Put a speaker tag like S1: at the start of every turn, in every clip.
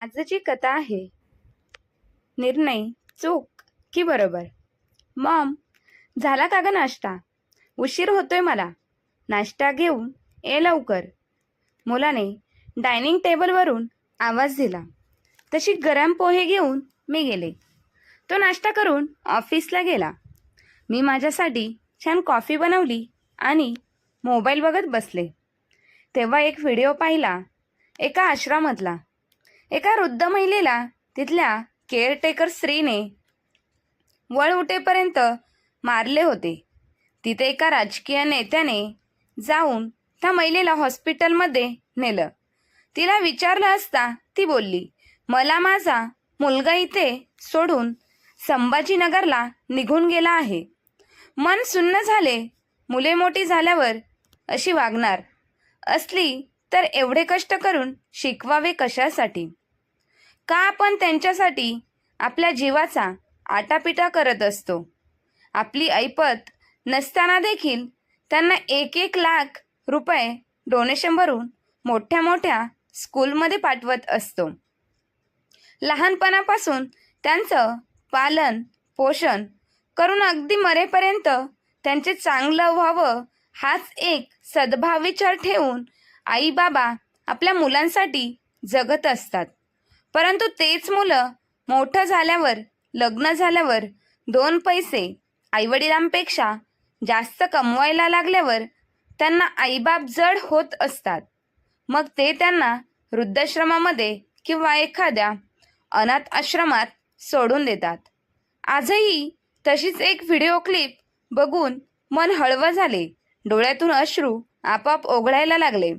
S1: आजची कथा आहे निर्णय चूक की बरोबर? मॉम झाला का ग नाश्ता? उशीर होतोय मला. नाश्ता घेऊन ये लवकर. मुलाने डायनिंग टेबलवरून आवाज दिला. तशी गरम पोहे घेऊन मी गेले. तो नाश्ता करून ऑफिसला गेला. मी माझ्यासाठी छान कॉफी बनवली आणि मोबाईल बघत बसले. तेव्हा एक व्हिडिओ पाहिला एका आश्रमातला. एका वृद्ध महिलेला तिथल्या केअरटेकर स्त्रीने वळ उठेपर्यंत मारले होते. तिथे एका राजकीय नेत्याने जाऊन त्या महिलेला हॉस्पिटलमध्ये नेलं. तिला विचारलं असता ती बोलली मला माझा मुलगा इथे सोडून संभाजीनगरला निघून गेला आहे. मन सुन्न झाले मुले मोठी झाल्यावर अशी वागणार. असली तर एवढे कष्ट करून शिकवावे कशासाठी? का आपण त्यांच्यासाठी आपल्या जीवाचा आटापिटा करत असतो? आपली ऐपत नसताना देखील त्यांना एक एक लाख रुपये डोनेशन भरून मोठ्या मोठ्या स्कूलमध्ये पाठवत असतो. लहानपणापासून त्यांचं पालन पोषण करून अगदी मरेपर्यंत त्यांचे चांगलं व्हावं हाच एक सद्भाव विचार ठेवून आई बाबा आपल्या मुलांसाठी जगत असतात. परंतु तेच मुलं मोठं झाल्यावर लग्न झाल्यावर दोन पैसे आईवडिलांपेक्षा जास्त कमवायला लागल्यावर त्यांना आईबाप जड होत असतात. मग ते त्यांना वृद्धाश्रमामध्ये किंवा एखाद्या अनाथ आश्रमात सोडून देतात. आजही तशीच एक व्हिडिओ क्लिप बघून मन हळवं झाले. डोळ्यातून अश्रू आपाप ओघळायला लागले.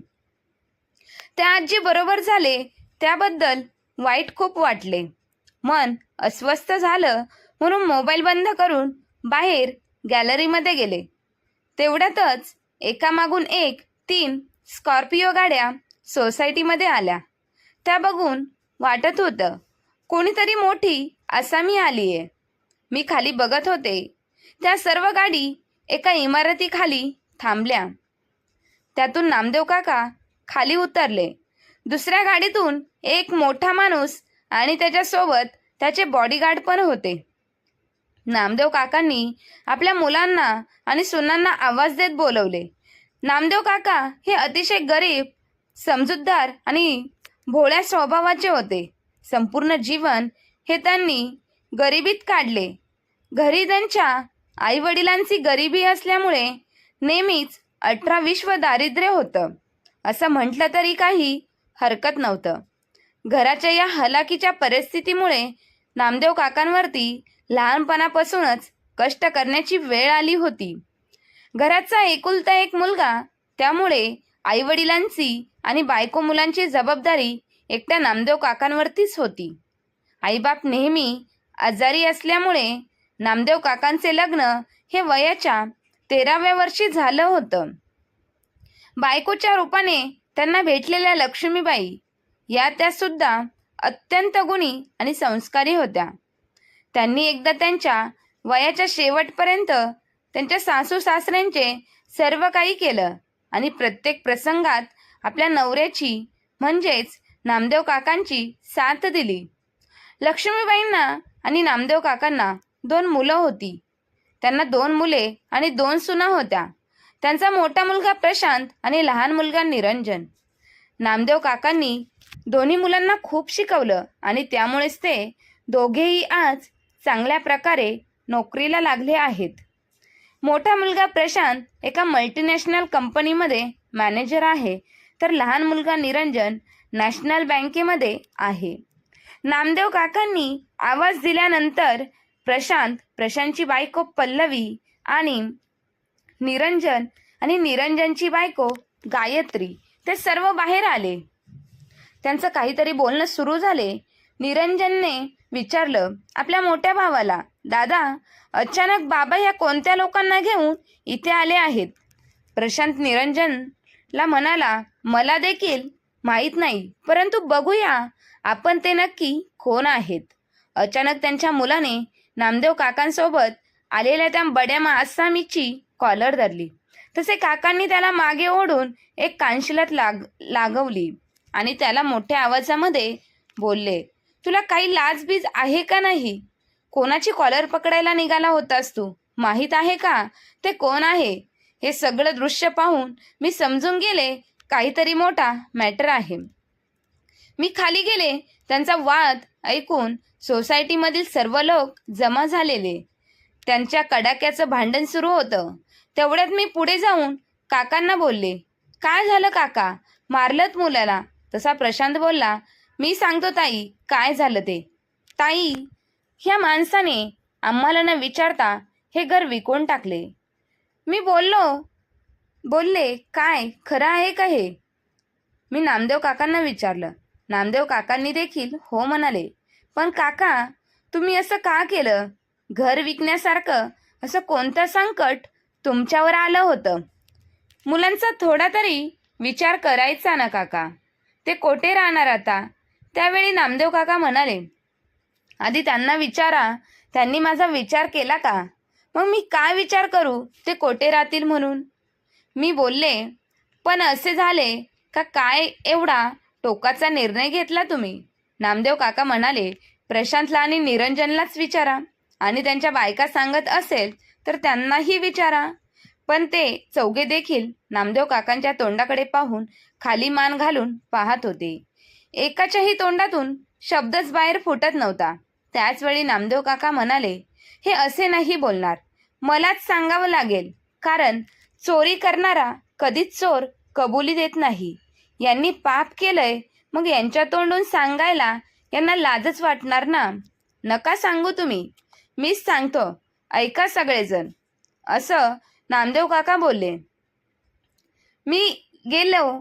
S1: त्या आजी बरोबर झाले त्याबद्दल वाईट खूप वाटले. मन अस्वस्थ झालं म्हणून मोबाईल बंद करून बाहेर गॅलरीमध्ये गेले. तेवढ्यातच एकामागून एक तीन स्कॉर्पिओ गाड्या सोसायटीमध्ये आल्या. त्या बघून वाटत होतं कोणीतरी मोठी आसामी आली आहे मी खाली बघत होते. त्या सर्व गाडी एका इमारतीखाली थांबल्या. त्यातून नामदेव काका खाली उतरले. दुसऱ्या गाडीतून एक मोठा माणूस आणि त्याच्यासोबत त्याचे बॉडीगार्ड पण होते. नामदेव काकांनी आपल्या मुलांना आणि सुनांना आवाज देत बोलवले. नामदेव काका हे अतिशय गरीब समजूतदार आणि भोळ्या स्वभावाचे होते. संपूर्ण जीवन हे त्यांनी गरिबीत काढले. घरी त्यांच्या आईवडिलांची गरिबी असल्यामुळे नेहमीच अठरा विश्व दारिद्र्य होतं. असं म्हटलं तरी काही हरकत नव्हतं. घराच्या या हलाकीच्या परिस्थितीमुळे नामदेव काकांवरती लहानपणापासूनच कष्ट करण्याची वेळ आली होती. घराचा एकुलता एक मुलगा त्यामुळे आईवडिलांची आणि बायको मुलांची जबाबदारी एकट्या नामदेव काकांवरतीच होती. आईबाप नेहमी आजारी असल्यामुळे नामदेव काकांचे लग्न हे वयाच्या तेराव्या वर्षी झालं होतं. बायकोच्या रूपाने त्यांना भेटलेल्या लक्ष्मीबाई या त्या सुद्धा अत्यंत गुणी आणि संस्कारी होत्या. त्यांनी एकदा त्यांच्या वयाच्या शेवटपर्यंत त्यांच्या सासू सासऱ्यांचे सर्व काही केलं आणि प्रत्येक प्रसंगात आपल्या नवऱ्याची म्हणजेच नामदेव काकांची साथ दिली. लक्ष्मीबाईंना आणि नामदेव काकांना दोन मुलं होती. त्यांना दोन मुले आणि दोन सुना होत्या. त्यांचा मोठा मुलगा प्रशांत आणि लहान मुलगा निरंजन. नामदेव काकांनी दोन्ही मुलांना खूप शिकवलं आणि त्यामुळेच ते दोघेही आज चांगल्या प्रकारे नोकरीला लागले आहेत. मोठा मुलगा प्रशांत एका मल्टीनॅशनल कंपनीमध्ये मॅनेजर आहे. तर लहान मुलगा निरंजन नॅशनल बँकेमध्ये आहे. नामदेव काकांनी आवाज दिल्यानंतर प्रशांत प्रशांतची बायको पल्लवी आणि निरंजन आणि निरंजनची बायको गायत्री ते सर्व बाहेर आले. त्यांचं काहीतरी बोलणं सुरू झाले. निरंजनने विचारलं आपल्या मोठ्या भावाला दादा अचानक बाबा या कोणत्या लोकांना घेऊन इथे आले आहेत? प्रशांत निरंजनला म्हणाला मला देखील माहीत नाही परंतु बघूया. आपण ते नक्की कोण आहेत? अचानक त्यांच्या मुलाने नामदेव काकांसोबत आलेल्या त्या बड्या आसामीची कॉलर धरली. तसे काकांनी त्याला मागे ओढून एक कानशिलात लाग लागवली आणि त्याला मोठ्या आवाजामध्ये बोलले तुला काही लाजबीज आहे का नाही? कोणाची कॉलर पकडायला निघाला होतास तू? माहीत आहे का? ते कोण आहे? हे सगळं दृश्य पाहून मी समजून गेले काहीतरी मोठा मॅटर आहे. मी खाली गेले त्यांचा वाद ऐकून सोसायटीमधील सर्व लोक जमा झालेले. त्यांच्या कडाक्याचं भांडण सुरू होतं. तेवढ्यात मी पुढे जाऊन काकांना बोलले काय झालं काका? मारलत मुलाला. तसा प्रशांत बोलला मी सांगतो ताई काय झालं ते? ताई ह्या माणसाने आम्हाला न विचारता हे घर विकून टाकले. मी बोललो. बोलले काय? खरं आहे का हे? मी नामदेव काकांना विचारलं. नामदेव काकांनी देखील हो म्हणाले. पण काका तुम्ही असं का केलं? घर विकण्यासारखं असं कोणतं संकट तुमच्यावर आलं होतं. मुलांचा थोडा तरी विचार करायचा ना काका. ते कोठे राहणार आता? त्यावेळी नामदेव काका म्हणाले आधी त्यांना विचारा. त्यांनी माझा विचार केला का? मग मी काय विचार करू? ते कोठे राहतील म्हणून? मी बोलले पण असे झाले का काय एवढा टोकाचा निर्णय घेतला तुम्ही? नामदेव काका म्हणाले प्रशांतला आणि निरंजनलाच विचारा. आणि त्यांच्या बायका सांगत असेल तर त्यांनाही विचारा. पण ते चौघे देखील नामदेव काकांच्या तोंडाकडे पाहून खाली मान घालून पाहत होते. एकाच्याही तोंडातून शब्दच बाहेर फुटत नव्हता. त्याचवेळी नामदेव काका म्हणाले हे असे नाही बोलणार. मलाच सांगावं लागेल. कारण चोरी करणारा कधीच चोर कबुली देत नाही. यांनी पाप केलंय. मग यांच्या तोंडून सांगायला यांना लाजच वाटणार ना? नका सांगू तुम्ही. मीच सांगतो. ऐका सगळेजण. असं नामदेव काका बोलले. मी गेलो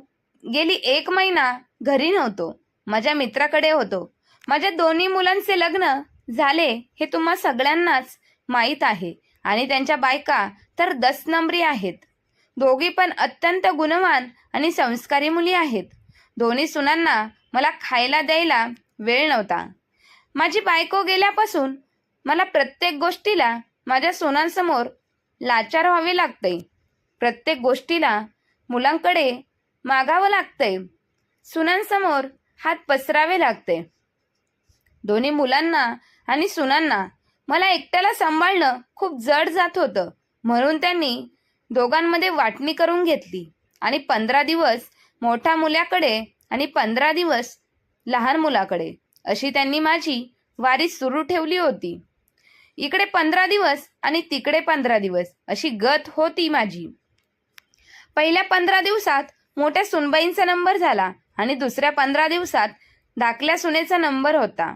S1: गेली एक महिना घरी नव्हतो. माझ्या मित्राकडे होतो. माझ्या दोन्ही मुलांचे लग्न झाले हे तुम्हा सगळ्यांनाच माहीत आहे आणि त्यांच्या बायका तर दस नंबरी आहेत. दोघी पण अत्यंत गुणवान आणि संस्कारी मुली आहेत. दोन्ही सुनांना मला खायला द्यायला वेळ नव्हता. माझी बायको गेल्यापासून मला प्रत्येक गोष्टीला माझ्या सुनांसमोर लाचार व्हावे लागते प्रत्येक गोष्टीला मुलांकडे मागावं लागतंय. सुनांसमोर हात पसरावे लागते दोन्ही मुलांना आणि सुनांना मला एकट्याला सांभाळणं खूप जड जात होतं. म्हणून त्यांनी दोघांमध्ये वाटणी करून घेतली. आणि पंधरा दिवस मोठ्या मुलाकडे आणि पंधरा दिवस लहान मुलाकडे अशी त्यांनी माझी वारी सुरू ठेवली होती. इकडे पंधरा दिवस आणि तिकडे पंधरा दिवस अशी गत होती माझी. पहिल्या पंधरा दिवसात मोठ्या सुनबाईंचा नंबर झाला आणि दुसऱ्या पंधरा दिवसात धाकल्या सुनेचा नंबर होता.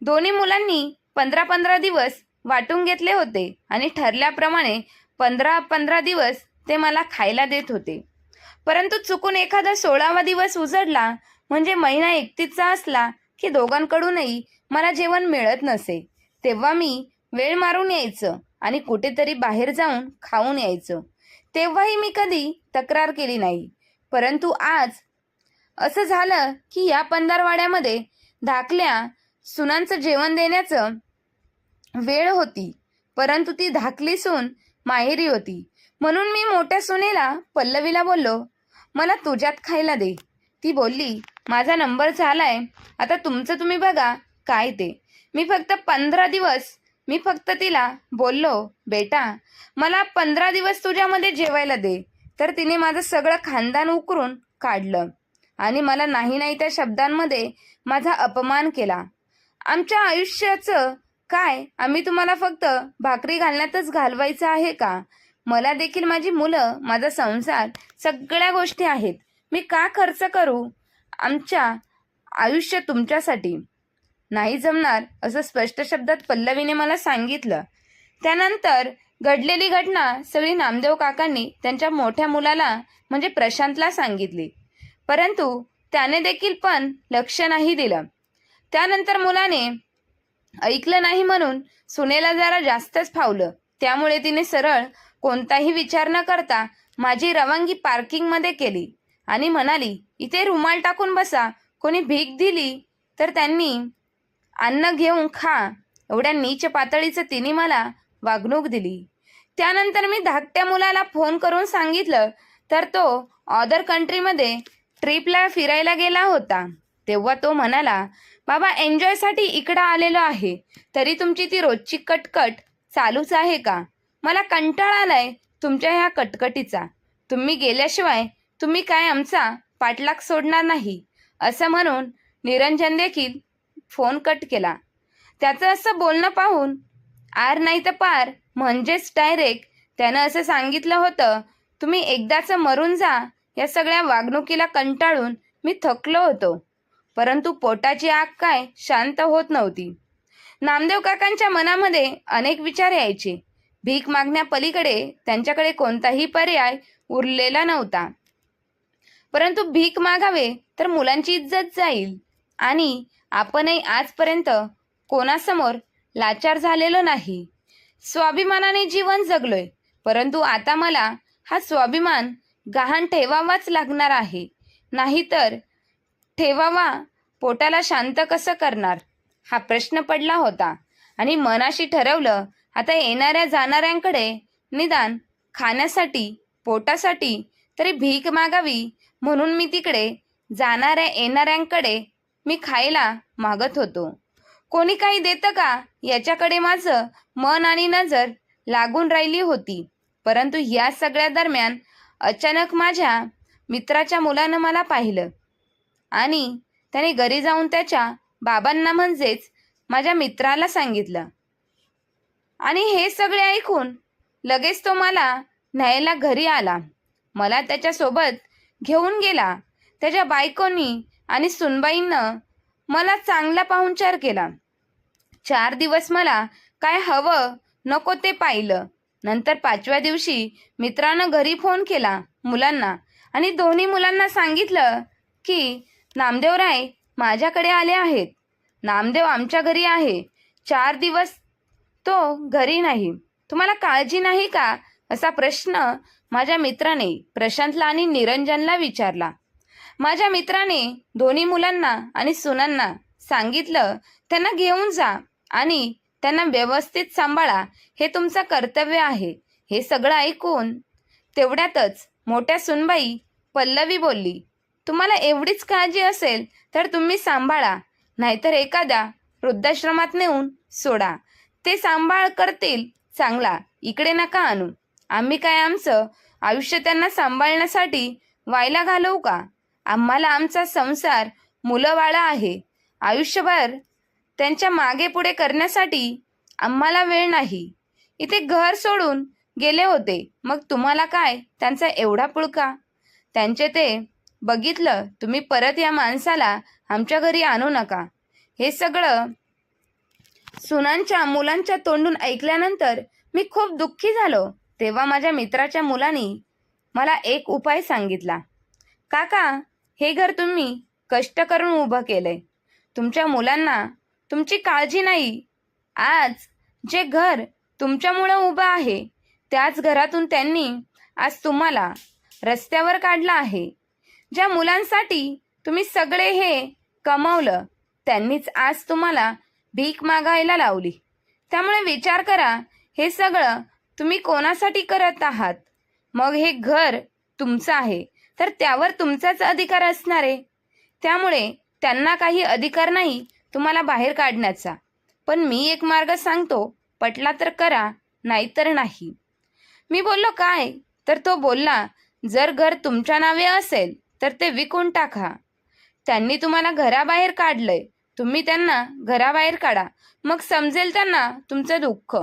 S1: दोन्ही मुलांनी पंधरा पंधरा दिवस वाटून घेतले होते आणि ठरल्याप्रमाणे पंधरा पंधरा दिवस ते मला खायला देत होते. परंतु चुकून एखादा सोळावा दिवस उजडला म्हणजे महिना एकतीसचा असला की दोघांकडूनही मला जेवण मिळत नसे. तेव्हा मी वेळ मारून यायचं आणि कुठेतरी बाहेर जाऊन खाऊन यायचं. तेव्हाही मी कधी तक्रार केली नाही. परंतु आज असं झालं की या पंधारवाड्यामध्ये धाकल्या सुनांचं जेवण देण्याचं वेळ होती. परंतु ती धाकली सून माहेरी होती. म्हणून मी मोठ्या सुनेला पल्लवीला बोललो मला तुझ्यात खायला दे. ती बोलली माझा नंबर झालाय. आता तुमचं तुम्ही बघा काय ते. मी फक्त पंधरा दिवस मी फक्त तिला बोललो बेटा मला पंधरा दिवस तुझ्यामध्ये जेवायला दे. तर तिने माझं सगळं खानदान उकरून काढलं आणि मला नाही नाही त्या शब्दांमध्ये माझा अपमान केला. आमच्या आयुष्याचं काय? आम्ही तुम्हाला फक्त भाकरी घालण्यातच घालवायचं आहे का? मला देखील माझी मुलं माझा संसार सगळ्या गोष्टी आहेत. मी का खर्च करू आमच्या आयुष्य तुमच्यासाठी? नाही जमणार असं स्पष्ट शब्दात पल्लवीने मला सांगितलं. त्यानंतर घडलेली घटना सगळी नामदेव काकांनी त्यांच्या मोठ्या मुलाला म्हणजे प्रशांतला सांगितली. परंतु त्याने देखील पण लक्ष नाही दिलं. त्यानंतर मुलाने ऐकलं नाही म्हणून सुनेला जरा जास्तच फावलं. त्यामुळे तिने सरळ कोणताही विचार न करता माझी रवानगी पार्किंगमध्ये केली आणि म्हणाली इथे रुमाल टाकून बसा कोणी भीक दिली तर त्यांनी अन्न घेऊन खा. एवढ्या नीच पातळीचं तिने मला वागणूक दिली. त्यानंतर मी धाकट्या मुलाला फोन करून सांगितलं तर तो ऑदर कंट्रीमध्ये ट्रिपला फिरायला गेला होता. तेव्हा तो म्हणाला बाबा एन्जॉयसाठी इकडं आलेलो आहे. तरी तुमची ती रोजची कटकट चालूच आहे का? मला कंटाळा आलाय तुमच्या ह्या कटकटीचा. तुम्ही गेल्याशिवाय तुम्ही काय आमचा पाठलाग सोडणार नाही. असं म्हणून निरंजन देखील फोन कट केला. त्याचं असं बोलणं पाहून आर नाही तर पार म्हणजेच डायरेक्ट त्यानं असं सांगितलं होतं तुम्ही एकदाचं मरून जा या सगळ्या वागणुकीला कंटाळून मी थकलो होतो. परंतु पोटाची आग काय शांत होत नव्हती. नामदेव काकांच्या मनामध्ये अनेक विचार यायचे. भीक मागण्यापलीकडे त्यांच्याकडे कोणताही पर्याय उरलेला नव्हता. परंतु भीक मागावे तर मुलांची इज्जत जाईल आणि आपणही आजपर्यंत कोणासमोर लाचार झालेलो नाही. स्वाभिमानाने जीवन जगलोय परंतु आता मला हा स्वाभिमान गहाण ठेवावाच लागणार आहे. नाहीतर ठेवावा पोटाला शांत कसं करणार? हा प्रश्न पडला होता आणि मनाशी ठरवलं आता येणाऱ्या जाणाऱ्यांकडे निदान खाण्यासाठी पोटासाठी तरी भीक मागावी म्हणून मी तिकडे जाणाऱ्या येणाऱ्यांकडे मी खायला मागत होतो. कोणी काही देतं का? याच्याकडे माझं मन आणि नजर लागून राहिली होती. परंतु या सगळ्या दरम्यान अचानक माझ्या मित्राच्या मुलानं मला पाहिलं. आणि त्याने घरी जाऊन त्याच्या बाबांना म्हणजेच माझ्या मित्राला सांगितलं. आणि हे सगळे ऐकून लगेच तो मला न्यायला घरी आला. मला त्याच्यासोबत घेऊन गेला. त्याच्या बायकोनी आणि सुनबाईंनं मला चांगला पाहुणचार केला. चार दिवस मला काय हवं नको ते पाहिलं. नंतर पाचव्या दिवशी मित्रानं घरी फोन केला मुलांना आणि दोन्ही मुलांना सांगितलं की नामदेवराय माझ्याकडे आले आहेत. नामदेव आमच्या घरी आहे. चार दिवस तो घरी नाही. तुम्हाला काळजी नाही का? असा प्रश्न माझ्या मित्राने प्रशांतला आणि निरंजनला विचारला. माझ्या मित्राने दोन्ही मुलांना आणि सुनांना सांगितलं त्यांना घेऊन जा आणि त्यांना व्यवस्थित सांभाळा. हे तुमचं कर्तव्य आहे. हे सगळं ऐकून तेवढ्यातच मोठ्या सुनबाई पल्लवी बोलली तुम्हाला एवढीच काळजी असेल तर तुम्ही सांभाळा. नाहीतर एखाद्या वृद्धाश्रमात नेऊन सोडा. ते सांभाळ करतील चांगला. इकडे नका आणू. आम्ही काय आमचं आयुष्य त्यांना सांभाळण्यासाठी व्हायला घालवू का? आम्हाला आमचा संसार मुलंवाळा आहे. आयुष्यभर त्यांच्या मागे पुढे करण्यासाठी आम्हाला वेळ नाही. इथे घर सोडून गेले होते. मग तुम्हाला काय? त्यांचा एवढा पुळका? त्यांचे ते बघितलं तुम्ही परत या माणसाला आमच्या घरी आणू नका. हे सगळं सुनांच्या मुलांच्या तोंडून ऐकल्यानंतर मी खूप दुःखी झालो. तेव्हा माझ्या मित्राच्या मुलांनी मला एक उपाय सांगितला. काका हे घर तुम्ही कष्ट करून उभं केलंय. तुमच्या मुलांना तुमची काळजी नाही. आज जे घर तुमच्यामुळं उभं आहे त्याच घरातून त्यांनी आज तुम्हाला रस्त्यावर काढलं आहे. ज्या मुलांसाठी तुम्ही सगळे हे कमावलं त्यांनीच आज तुम्हाला भीक मागायला लावली. त्यामुळे विचार करा हे सगळं तुम्ही कोणासाठी करत आहात? मग हे घर तुमचं आहे. तर त्यावर तुमचाच अधिकार असणार आहे. त्यामुळे त्यांना काही अधिकार नाही तुम्हाला बाहेर काढण्याचा. पण मी एक मार्ग सांगतो पटला तर करा नाहीतर नाही. मी बोललो काय? तर तो बोलला जर घर तुमच्या नावे असेल तर ते विकून टाका. त्यांनी तुम्हाला घराबाहेर काढलंय. तुम्ही त्यांना घराबाहेर काढा. मग समजेल त्यांना तुमचं दुःख.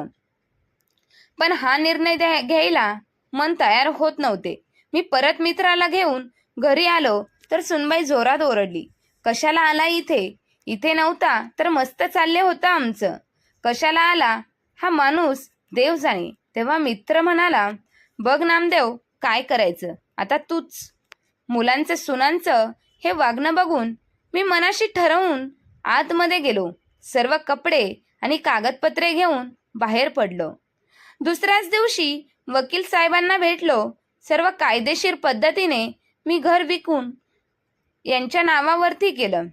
S1: पण हा निर्णय घ्यायला मन तयार होत नव्हते. मी परत मित्राला घेऊन घरी आलो तर सुनबाई जोरात ओरडली. कशाला आला इथे? इथे नव्हता तर मस्त चालले होतं आमचं. कशाला आला? हा माणूस देव जाणे तेव्हा मित्र म्हणाला बघ नामदेव काय करायचं? आता तूच. मुलांचं सुनांचं हे वागणं बघून मी मनाशी ठरवून आतमध्ये गेलो. सर्व कपडे आणि कागदपत्रे घेऊन बाहेर पडलो. दुसऱ्याच दिवशी वकील साहेबांना भेटलो सर्व कायदेशीर पद्धतीने मी घर विकून यांच्या नावावरती केलं.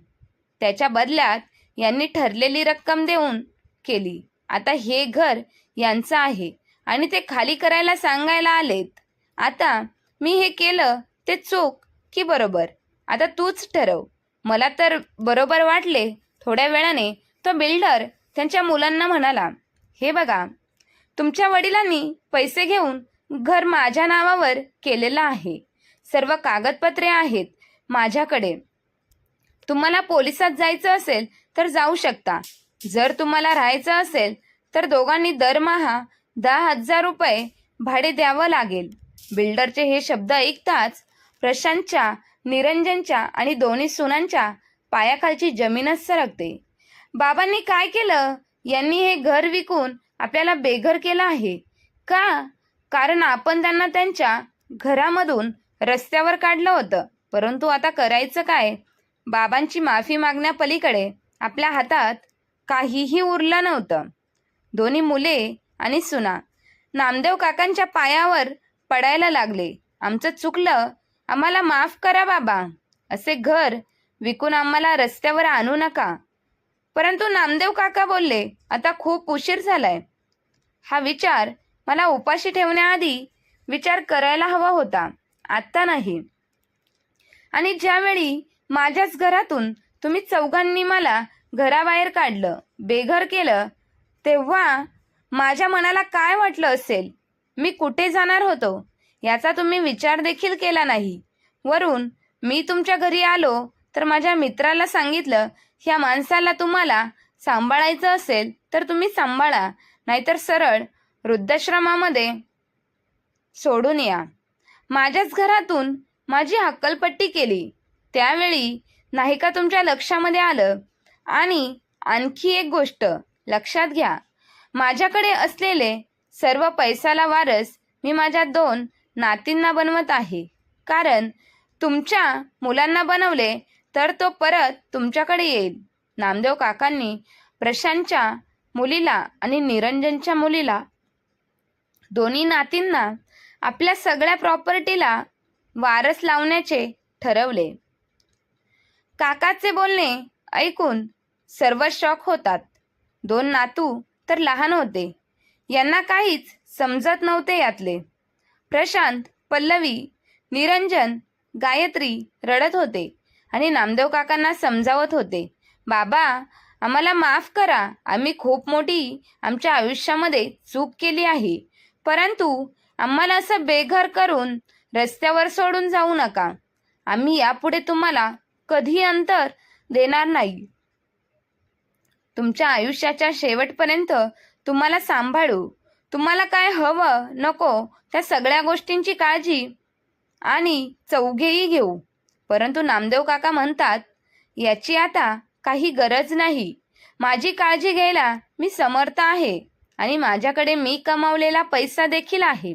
S1: त्याच्या बदल्यात यांनी ठरलेली रक्कम देऊन केली. आता हे घर यांचं आहे आणि ते खाली करायला सांगायला आलेत. आता मी हे केलं ते चूक की बरोबर? आता तूच ठरव. मला तर बरोबर वाटले. थोड्या वेळाने तो बिल्डर त्यांच्या मुलांना म्हणाला हे बघा तुमच्या वडिलांनी पैसे घेऊन घर माझ्या नावावर केलेलं आहे. सर्व कागदपत्रे आहेत माझ्याकडे. तुम्हाला पोलिसात जायचं असेल तर जाऊ शकता. जर तुम्हाला राहायचं असेल तर दोघांनी दरमहा दहा हजार रुपये भाडे द्यावं लागेल. बिल्डरचे हे शब्द ऐकताच प्रशांतच्या निरंजनच्या आणि दोन्ही सुनांच्या पायाखालची जमीनच सरकते. बाबांनी काय केलं? यांनी हे घर विकून आपल्याला बेघर केलं आहे. का? कारण आपण त्यांना त्यांच्या घरामधून रस्त्यावर काढलं होतं. परंतु आता करायचं काय? बाबांची माफी मागण्यापलीकडे आपल्या हातात काहीही उरलं नव्हतं. दोन्ही मुले आणि सुना नामदेव काकांच्या पायावर पडायला लागले. आमचं चुकलं. आम्हाला माफ करा बाबा. असे घर विकून आम्हाला रस्त्यावर आणू नका. परंतु नामदेव काका बोलले आता खूप उशीर झालाय. हा विचार मला उपाशी ठेवण्याआधी विचार करायला हवा होता. आत्ता नाही. आणि ज्यावेळी माझ्याच घरातून तुम्ही चौघांनी मला घराबाहेर काढलं बेघर केलं तेव्हा माझ्या मनाला काय वाटलं असेल? मी कुठे जाणार होतो? याचा तुम्ही विचार देखील केला नाही. वरून मी तुमच्या घरी आलो तर माझ्या मित्राला सांगितलं ह्या माणसाला तुम्हाला सांभाळायचं असेल तर तुम्ही सांभाळा नाहीतर सरळ वृद्धाश्रमामध्ये सोडून या. माझ्याच घरातून माझी हक्कलपट्टी केली. त्यावेळी नाही का तुमच्या लक्षामध्ये आलं? आणि आणखी एक गोष्ट लक्षात घ्या. माझ्याकडे असलेले सर्व पैसाला वारस मी माझ्या दोन नातींना बनवत आहे. कारण तुमच्या मुलांना बनवले तर तो परत तुमच्याकडे येईल. नामदेव काकांनी प्रशांतच्या मुलीला आणि निरंजनच्या मुलीला दोन्ही नातींना आपल्या सगळ्या प्रॉपर्टीला वारस लावण्याचे ठरवले. काकाचे बोलणे ऐकून सर्व शॉक होतात. दोन नातू तर लहान होते. यांना काहीच समजत नव्हते यातले. प्रशांत पल्लवी निरंजन गायत्री रडत होते आणि नामदेव काकांना समजावत होते. बाबा आम्हाला माफ करा. आम्ही खूप मोठी आमच्या आयुष्यामध्ये चूक केली आहे. परंतु आम्हाला असं बेघर करून रस्त्यावर सोडून जाऊ नका. आम्ही यापुढे तुम्हाला कधी अंतर देणार नाही. तुमच्या आयुष्याच्या शेवटपर्यंत तुम्हाला सांभाळू. तुम्हाला काय हवं नको त्या सगळ्या गोष्टींची काळजी आणि चौघेही घेऊ. परंतु नामदेव काका म्हणतात याची आता काही गरज नाही. माझी काळजी घ्यायला मी समर्थ आहे. आणि माझ्याकडे मी कमावलेला पैसा देखील आहे.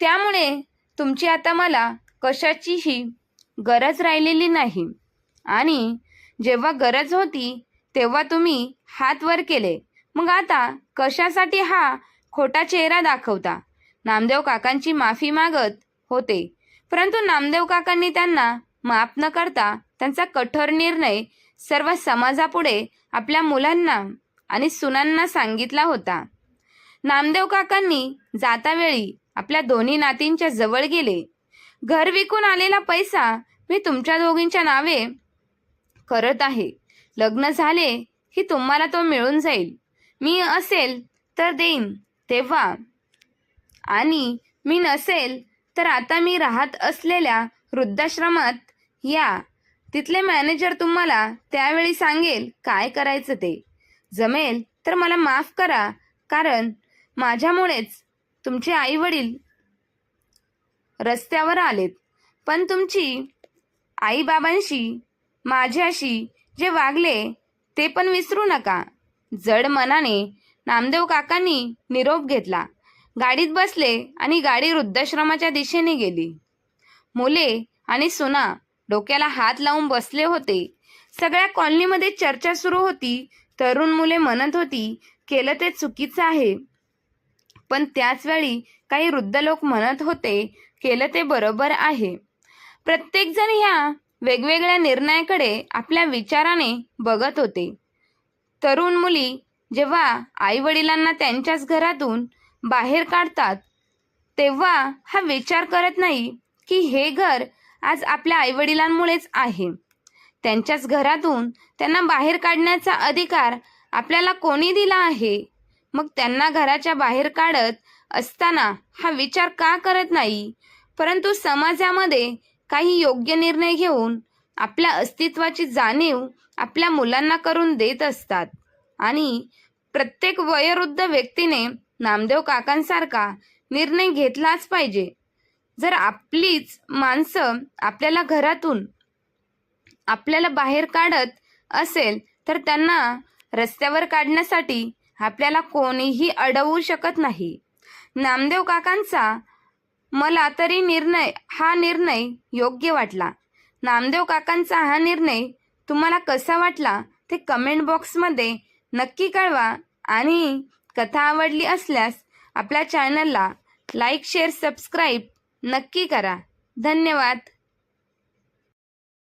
S1: त्यामुळे तुमची आता मला कशाचीही गरज राहिलेली नाही. आणि जेव्हा गरज होती तेव्हा तुम्ही हात वर केले. मग आता कशासाठी हा खोटा चेहरा दाखवता? नामदेव काकांची माफी मागत होते. परंतु नामदेव काकांनी त्यांना माफ न करता त्यांचा कठोर निर्णय सर्व समाजापुढे आपल्या मुलांना आणि सुनांना सांगितला होता. नामदेव काकांनी जातावेळी आपल्या दोन्ही नातींच्या जवळ गेले. घर विकून आलेला पैसा मी तुमच्या दोघींच्या नावे करत आहे. लग्न झाले की तुम्हाला तो मिळून जाईल. मी असेल तर देईन तेव्हा. आणि मी नसेल तर आता मी राहत असलेल्या वृद्धाश्रमात या. तिथले मॅनेजर तुम्हाला त्यावेळी सांगेल काय करायचं ते. जमेल तर मला माफ करा कारण माझ्यामुळेच तुमचे आई वडील रस्त्यावर आलेत. पण तुमची आईबाबांशी माझ्याशी जे वागले ते पण विसरू नका. जड मनाने नामदेव काकांनी निरोप घेतला. गाडीत बसले आणि गाडी वृद्धाश्रमाच्या दिशेने गेली. मुले आणि सुना डोक्याला हात लावून बसले होते. सगळ्या कॉलनीमध्ये चर्चा सुरू होती. तरुण मुले म्हणत होती केलं ते चुकीचं आहे. पण त्याच वेळी काही वृद्ध लोक म्हणत होते केलं ते बरोबर आहे. प्रत्येकजण ह्या वेगवेगळ्या निर्णयाकडे आपल्या विचाराने बघत होते. तरुण मुली जेव्हा आई वडिलांना त्यांच्याच घरातून बाहेर काढतात तेव्हा हा विचार करत नाही की हे घर आज आपल्या आईवडिलांमुळेच आहे. त्यांच्याच घरातून त्यांना बाहेर काढण्याचा अधिकार आपल्याला कोणी दिला आहे? मग त्यांना घराच्या बाहेर काढत असताना हा विचार का करत नाही? परंतु समाजामध्ये काही योग्य निर्णय घेऊन आपल्या अस्तित्वाची जाणीव आपल्या मुलांना करून देत असतात. आणि प्रत्येक वयोवृद्ध व्यक्तीने नामदेव काकांसारखा निर्णय घेतलाच पाहिजे. जर आपलीच माणसं आपल्याला घरातून आपल्याला बाहेर काढत असेल तर त्यांना रस्त्यावर काढण्यासाठी आपल्याला कोणीही अडवू शकत नाही. नामदेव काकांचा मला तरी निर्णय हा निर्णय योग्य वाटला. नामदेव काकांचा हा निर्णय तुम्हाला कसा वाटला ते कमेंट बॉक्समध्ये नक्की कळवा आणि कथा आवडली असल्यास आपल्या चॅनलला लाईक शेअर सबस्क्राईब नक्की करा. धन्यवाद.